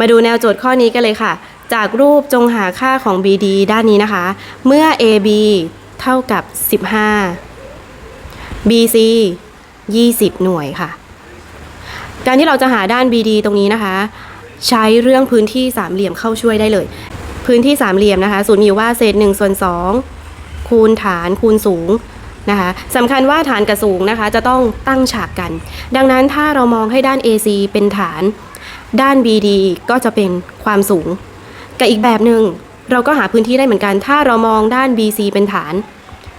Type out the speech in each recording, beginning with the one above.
มาดูแนวโจทย์ข้อนี้กันเลยค่ะ จากรูปจงหาค่าของ BD ด้านนี้นะคะ เมื่อ AB เท่ากับ 15 BC 20 หน่วยค่ะ การที่เราจะหาด้าน BD ตรงนี้นะคะ ใช้เรื่องพื้นที่สามเหลี่ยมเข้าช่วยได้เลย พื้นที่สามเหลี่ยมนะคะสูตรมีอยู่ว่าเศษ1ส่วน2คูณฐานคูณสูงนะคะสำคัญว่าฐานกับสูงนะคะจะต้องตั้งฉากกัน ดังนั้นถ้าเรามองให้ด้าน AC เป็นฐาน ด้าน BD ก็จะเป็นความสูง กับอีกแบบหนึ่งเราก็หาพื้นที่ได้เหมือนกัน ถ้าเรามองด้าน BC เป็นฐาน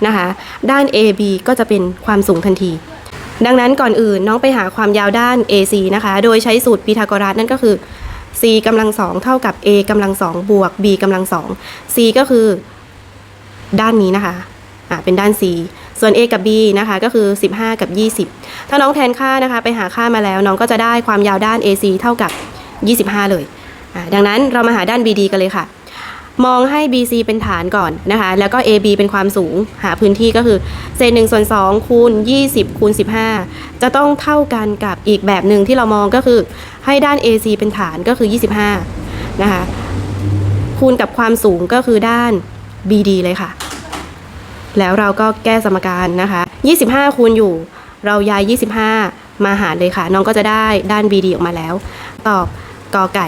นะคะด้าน AB ก็จะเป็นความสูงทันที ดังนั้นก่อนอื่นน้องไปหาความยาวด้าน AC นะคะ โดยใช้สูตรพีทาโกรัสนั่นก็คือ c กำลังสองเท่ากับ a กำลังสองบวก b กำลังสอง c ก็คือ ด้านนี้นะคะอ่าเป็นด้าน c ส่วน a กับ b นะคะก็คือ 15 กับ 20 ถ้าน้องแทนค่านะคะไปหาค่ามาแล้ว น้องก็จะได้ความยาวด้าน ac เท่ากับ 25 เลยอ่าดังนั้นเรามาหาด้าน bd กันเลยค่ะ มองให้ BC เป็นฐานก่อนนะคะ แล้วก็ AB เป็นความสูงหาพื้นที่ก็คือเศษ1ส่วน2คูณ20คูณ15 จะต้องเท่ากันกับอีกแบบหนึ่งที่เรามองก็คือให้ด้าน AC เป็นฐานก็คือ 25 นะคะ คูณกับความสูงก็คือด้าน BD เลยค่ะ แล้วเราก็แก้สมการนะคะ 25 คูณอยู่ เราย้าย 25 มาหารเลยค่ะ น้องก็จะได้ด้าน BD ออกมาแล้ว ตอบกอไก่